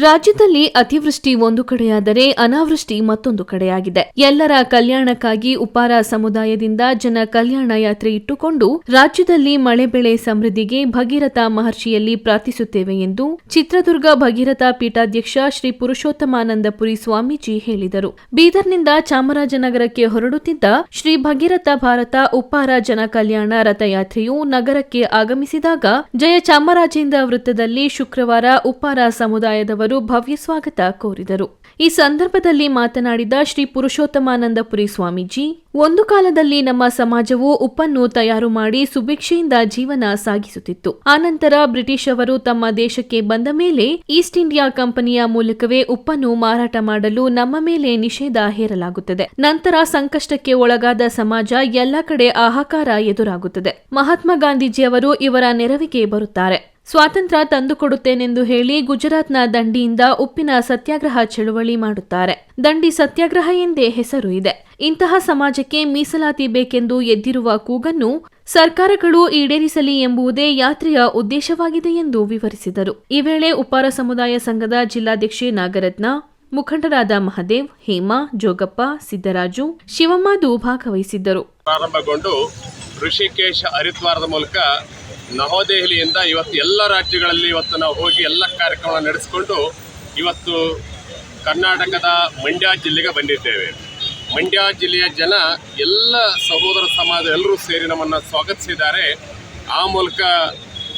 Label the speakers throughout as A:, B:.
A: ರಾಜ್ಯದಲ್ಲಿ ಅತಿವೃಷ್ಟಿ ಒಂದು ಕಡೆಯಾದರೆ ಅನಾವೃಷ್ಟಿ ಮತ್ತೊಂದು ಕಡೆಯಾಗಿದೆ. ಎಲ್ಲರ ಕಲ್ಯಾಣಕ್ಕಾಗಿ ಉಪಾರ ಸಮುದಾಯದಿಂದ ಜನ ಕಲ್ಯಾಣ ಯಾತ್ರೆ ಇಟ್ಟುಕೊಂಡು ರಾಜ್ಯದಲ್ಲಿ ಮಳೆ ಬೆಳೆ ಸಮೃದ್ಧಿಗೆ ಭಗೀರಥ ಮಹರ್ಷಿಯಲ್ಲಿ ಪ್ರಾರ್ಥಿಸುತ್ತೇವೆ ಎಂದು ಚಿತ್ರದುರ್ಗ ಭಗೀರಥ ಪೀಠಾಧ್ಯಕ್ಷ ಶ್ರೀ ಪುರುಷೋತ್ತಮಾನಂದಪುರಿ ಸ್ವಾಮೀಜಿ ಹೇಳಿದರು. ಬೀದರ್ನಿಂದ ಚಾಮರಾಜನಗರಕ್ಕೆ ಹೊರಡುತ್ತಿದ್ದ ಶ್ರೀ ಭಗೀರಥ ಭಾರತ ಉಪ್ಪಾರ ಜನ ಕಲ್ಯಾಣ ರಥಯಾತ್ರೆಯು ನಗರಕ್ಕೆ ಆಗಮಿಸಿದಾಗ ಜಯ ಚಾಮರಾಜೇಂದ್ರ ವೃತ್ತದಲ್ಲಿ ಶುಕ್ರವಾರ ಉಪ್ಪಾರ ಸಮುದಾಯದವರು ಭವ್ಯ ಸ್ವಾಗತ ಕೋರಿದರು. ಈ ಸಂದರ್ಭದಲ್ಲಿ ಮಾತನಾಡಿದ ಶ್ರೀ ಪುರುಷೋತ್ತಮಾನಂದಪುರಿ ಸ್ವಾಮೀಜಿ, ಒಂದು ಕಾಲದಲ್ಲಿ ನಮ್ಮ ಸಮಾಜವು ಉಪ್ಪನ್ನು ತಯಾರು ಮಾಡಿ ಸುಭಿಕ್ಷೆಯಿಂದ ಜೀವನ ಸಾಗಿಸುತ್ತಿತ್ತು. ಆನಂತರ ಬ್ರಿಟಿಷ್ ಅವರು ತಮ್ಮ ದೇಶಕ್ಕೆ ಬಂದ ಮೇಲೆ ಈಸ್ಟ್ ಇಂಡಿಯಾ ಕಂಪನಿಯ ಮೂಲಕವೇ ಉಪ್ಪನ್ನು ಮಾರಾಟ ಮಾಡಲು ನಮ್ಮ ಮೇಲೆ ನಿಷೇಧ ಹೇರಲಾಗುತ್ತದೆ. ನಂತರ ಸಂಕಷ್ಟಕ್ಕೆ ಒಳಗಾದ ಸಮಾಜ ಎಲ್ಲ ಕಡೆ ಆಹಾಕಾರ ಎದುರಾಗುತ್ತದೆ. ಮಹಾತ್ಮ ಗಾಂಧೀಜಿಯವರು ಇವರ ನೆರವಿಗೆ ಬರುತ್ತಾರೆ. ಸ್ವಾತಂತ್ರ್ಯ ತಂದುಕೊಡುತ್ತೇನೆಂದು ಹೇಳಿ ಗುಜರಾತ್ನ ದಂಡಿಯಿಂದ ಉಪ್ಪಿನ ಸತ್ಯಾಗ್ರಹ ಚಳುವಳಿ ಮಾಡುತ್ತಾರೆ. ದಂಡಿ ಸತ್ಯಾಗ್ರಹ ಎಂದೇ ಹೆಸರು ಇದೆ. ಇಂತಹ ಸಮಾಜಕ್ಕೆ ಮೀಸಲಾತಿ ಬೇಕೆಂದು ಎದ್ದಿರುವ ಕೂಗನ್ನು ಸರ್ಕಾರಗಳು ಈಡೇರಿಸಲಿ ಎಂಬುದೇ ಯಾತ್ರೆಯ ಉದ್ದೇಶವಾಗಿದೆ ಎಂದು ವಿವರಿಸಿದರು. ಈ ವೇಳೆ ಉಪ್ಪಾರ ಸಮುದಾಯ ಸಂಘದ ಜಿಲ್ಲಾಧ್ಯಕ್ಷೆ ನಾಗರತ್ನ, ಮುಖಂಡರಾದ ಮಹದೇವ್, ಹೇಮಾ, ಜೋಗಪ್ಪ, ಸಿದ್ದರಾಜು ಶಿವಮ್ಮದು ಭಾಗವಹಿಸಿದ್ದರು
B: ಪ್ರಾರಂಭಗೊಂಡು ಋಷಿಕೇಶ ಹರಿದ್ವಾರದ ಮೂಲಕ ನವದೆಹಲಿಯಿಂದ ಇವತ್ತು ಎಲ್ಲ ರಾಜ್ಯಗಳಲ್ಲಿ ಇವತ್ತು ನಾವು ಹೋಗಿ ಎಲ್ಲ ಕಾರ್ಯಕ್ರಮ ನಡೆಸಿಕೊಂಡು ಇವತ್ತು ಕರ್ನಾಟಕದ ಮಂಡ್ಯ ಜಿಲ್ಲೆಗೆ ಬಂದಿದ್ದೇವೆ. ಮಂಡ್ಯ ಜಿಲ್ಲೆಯ ಜನ ಎಲ್ಲ ಸಹೋದರ ಸಮಾಜ ಎಲ್ಲರೂ ಸೇರಿ ನಮ್ಮನ್ನು ಸ್ವಾಗತಿಸಿದ್ದಾರೆ. ಆ ಮೂಲಕ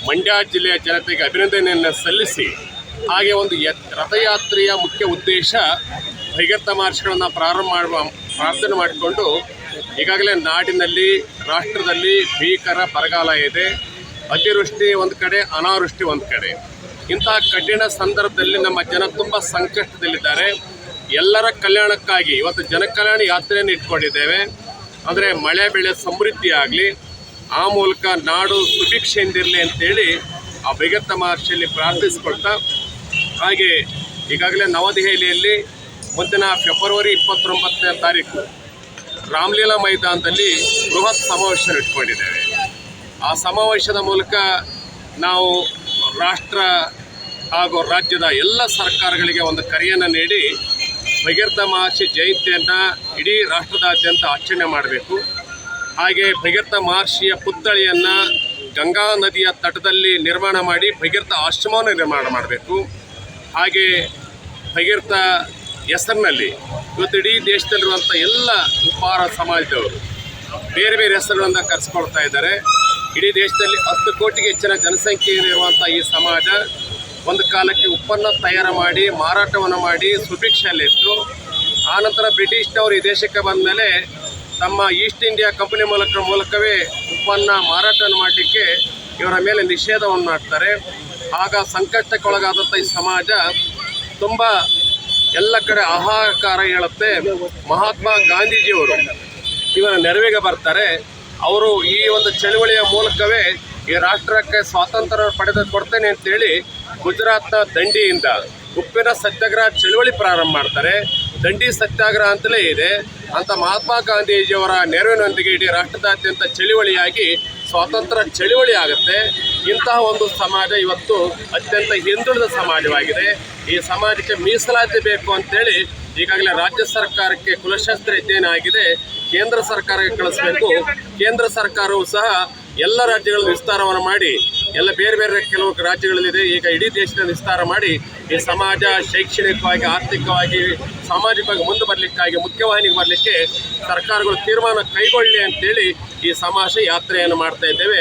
B: ಮಂಡ್ಯ ಜಿಲ್ಲೆಯ ಜನತೆಗೆ ಅಭಿನಂದನೆಯನ್ನು ಸಲ್ಲಿಸಿ, ಹಾಗೆ ಒಂದು ಯತ್, ರಥಯಾತ್ರೆಯ ಮುಖ್ಯ ಉದ್ದೇಶ ಭೈಗತ್ತ ಮಹರ್ಷಿಗಳನ್ನು ಪ್ರಾರಂಭ ಮಾಡುವ, ಪ್ರಾರ್ಥನೆ ಮಾಡಿಕೊಂಡು ಈಗಾಗಲೇ ನಾಡಿನಲ್ಲಿ, ರಾಷ್ಟ್ರದಲ್ಲಿ ಭೀಕರ ಬರಗಾಲ ಇದೆ. ಅತಿವೃಷ್ಟಿ ಒಂದು ಕಡೆ, ಅನಾವೃಷ್ಟಿ ಒಂದು ಕಡೆ. ಇಂತಹ ಕಠಿಣ ಸಂದರ್ಭದಲ್ಲಿ ನಮ್ಮ ಜನ ತುಂಬ ಸಂಕಷ್ಟದಲ್ಲಿದ್ದಾರೆ. ಎಲ್ಲರ ಕಲ್ಯಾಣಕ್ಕಾಗಿ ಇವತ್ತು ಜನಕಲ್ಯಾಣ ಯಾತ್ರೆಯನ್ನು ಇಟ್ಕೊಂಡಿದ್ದೇವೆ. ಅಂದರೆ ಮಳೆ, ಬೆಳೆ ಸಮೃದ್ಧಿಯಾಗಲಿ ಆ ಮೂಲಕ ನಾಡು ಸುಭಿಕ್ಷೆಯಿಂದಿರಲಿ ಅಂತೇಳಿ ಆ ಭೈಗತ್ತ ಮಹರ್ಷಿಯಲ್ಲಿ ಪ್ರಾರ್ಥಿಸಿಕೊಳ್ತಾ, ಹಾಗೆ ಈಗಾಗಲೇ ನವದೆಹಲಿಯಲ್ಲಿ ಮುಂದಿನ ಫೆಬ್ರವರಿ ಇಪ್ಪತ್ತೊಂಬತ್ತನೇ ತಾರೀಕು ರಾಮಲೀಲಾ ಮೈದಾನದಲ್ಲಿ ಬೃಹತ್ ಸಮಾವೇಶ ಇಟ್ಕೊಂಡಿದ್ದೇವೆ. ಆ ಸಮಾವೇಶದ ಮೂಲಕ ನಾವು ರಾಷ್ಟ್ರ ಹಾಗೂ ರಾಜ್ಯದ ಎಲ್ಲ ಸರ್ಕಾರಗಳಿಗೆ ಒಂದು ಕರೆಯನ್ನು ನೀಡಿ ಭಗೀರಥ ಮಹರ್ಷಿ ಜಯಂತಿಯನ್ನು ಇಡೀ ರಾಷ್ಟ್ರದಾದ್ಯಂತ ಆಚರಣೆ ಮಾಡಬೇಕು. ಹಾಗೆ ಭಗೀರಥ ಮಹರ್ಷಿಯ ಪುತ್ಥಳಿಯನ್ನು ಗಂಗಾ ನದಿಯ ತಟದಲ್ಲಿ ನಿರ್ಮಾಣ ಮಾಡಿ ಭಗೀರಥ ಆಶ್ರಮವನ್ನು ನಿರ್ಮಾಣ ಮಾಡಬೇಕು. ಹಾಗೆ ಭಗೀರಥ ಹೆಸರಿನಲ್ಲಿ ಇವತ್ತು ಇಡೀ ದೇಶದಲ್ಲಿರುವಂಥ ಎಲ್ಲ ಉಪಹಾರ ಸಮಾಜದವರು ಬೇರೆ ಬೇರೆ ಹೆಸರುಗಳನ್ನು ಕರೆಸ್ಕೊಳ್ತಾ ಇದ್ದಾರೆ. ಇಡೀ ದೇಶದಲ್ಲಿ ಹತ್ತು ಕೋಟಿಗೆ ಹೆಚ್ಚಿನ ಜನಸಂಖ್ಯೆ ಇರುವಂಥ ಈ ಸಮಾಜ ಒಂದು ಕಾಲಕ್ಕೆ ಉಪ್ಪನ್ನು ತಯಾರು ಮಾಡಿ, ಮಾರಾಟವನ್ನು ಮಾಡಿ ಸುಭಿಕ್ಷೆಯಲ್ಲಿತ್ತು. ಆನಂತರ ಬ್ರಿಟಿಷ್ನವರು ಈ ದೇಶಕ್ಕೆ ಬಂದ ಮೇಲೆ ತಮ್ಮ ಈಸ್ಟ್ ಇಂಡಿಯಾ ಕಂಪನಿ ಮೂಲಕ ಮೂಲಕವೇ ಉಪ್ಪನ್ನು ಮಾರಾಟವನ್ನು ಮಾಡಲಿಕ್ಕೆ ಇವರ ಮೇಲೆ ನಿಷೇಧವನ್ನು ಮಾಡ್ತಾರೆ ಆಗ ಸಂಕಷ್ಟಕ್ಕೊಳಗಾದಂಥ ಈ ಸಮಾಜ ತುಂಬ ಎಲ್ಲ ಕಡೆ ಆಹಾಕಾರ ಹೇಳುತ್ತೆ. ಮಹಾತ್ಮ ಗಾಂಧೀಜಿಯವರು ಇವರ ನೆರವಿಗೆ ಬರ್ತಾರೆ. ಅವರು ಈ ಒಂದು ಚಳುವಳಿಯ ಮೂಲಕವೇ ಈ ರಾಷ್ಟ್ರಕ್ಕೆ ಸ್ವಾತಂತ್ರ್ಯ ಪಡೆದು ಕೊಡ್ತೇನೆ ಅಂತೇಳಿ ಗುಜರಾತ್ನ ದಂಡಿಯಿಂದ ಉಪ್ಪಿನ ಸತ್ಯಾಗ್ರಹ ಚಳುವಳಿ ಪ್ರಾರಂಭ ಮಾಡ್ತಾರೆ. ದಂಡಿ ಸತ್ಯಾಗ್ರಹ ಅಂತಲೇ ಇದೆ. ಅಂತ ಮಹಾತ್ಮ ಗಾಂಧೀಜಿಯವರ ನೆರವಿನೊಂದಿಗೆ ಇಡೀ ರಾಷ್ಟ್ರದಾದ್ಯಂತ ಚಳುವಳಿಯಾಗಿ ಸ್ವಾತಂತ್ರ್ಯ ಚಳುವಳಿ ಆಗುತ್ತೆ. ಇಂತಹ ಒಂದು ಸಮಾಜ ಇವತ್ತು ಅತ್ಯಂತ ಹಿಂದುಳಿದ ಸಮಾಜವಾಗಿದೆ. ಈ ಸಮಾಜಕ್ಕೆ ಮೀಸಲಾತಿ ಬೇಕು ಅಂತೇಳಿ ಈಗಾಗಲೇ ರಾಜ್ಯ ಸರ್ಕಾರಕ್ಕೆ ಕುಲಶಾಸ್ತ್ರ ಅಧ್ಯಯನ ಆಗಿದೆ ಕೇಂದ್ರ ಸರ್ಕಾರಕ್ಕೆ ಕಳಿಸಬೇಕು. ಕೇಂದ್ರ ಸರ್ಕಾರವು ಸಹ ಎಲ್ಲ ರಾಜ್ಯಗಳಲ್ಲಿ ವಿಸ್ತಾರವನ್ನು ಮಾಡಿ, ಎಲ್ಲ ಬೇರೆ ಬೇರೆ ಕೆಲವು ರಾಜ್ಯಗಳಲ್ಲಿದೆ, ಈಗ ಇಡೀ ದೇಶದ ವಿಸ್ತಾರ ಮಾಡಿ, ಈ ಸಮಾಜ ಶೈಕ್ಷಣಿಕವಾಗಿ, ಆರ್ಥಿಕವಾಗಿ, ಸಾಮಾಜಿಕವಾಗಿ ಮುಂದೆ ಬರಲಿಕ್ಕಾಗಿ ಮುಖ್ಯವಾಹಿನಿಗೆ ಬರಲಿಕ್ಕೆ ಸರ್ಕಾರಗಳು ತೀರ್ಮಾನ ಕೈಗೊಳ್ಳಿ ಅಂತೇಳಿ ಈ ಸಮಾಜ ಯಾತ್ರೆಯನ್ನು ಮಾಡ್ತಾ ಇದ್ದೇವೆ.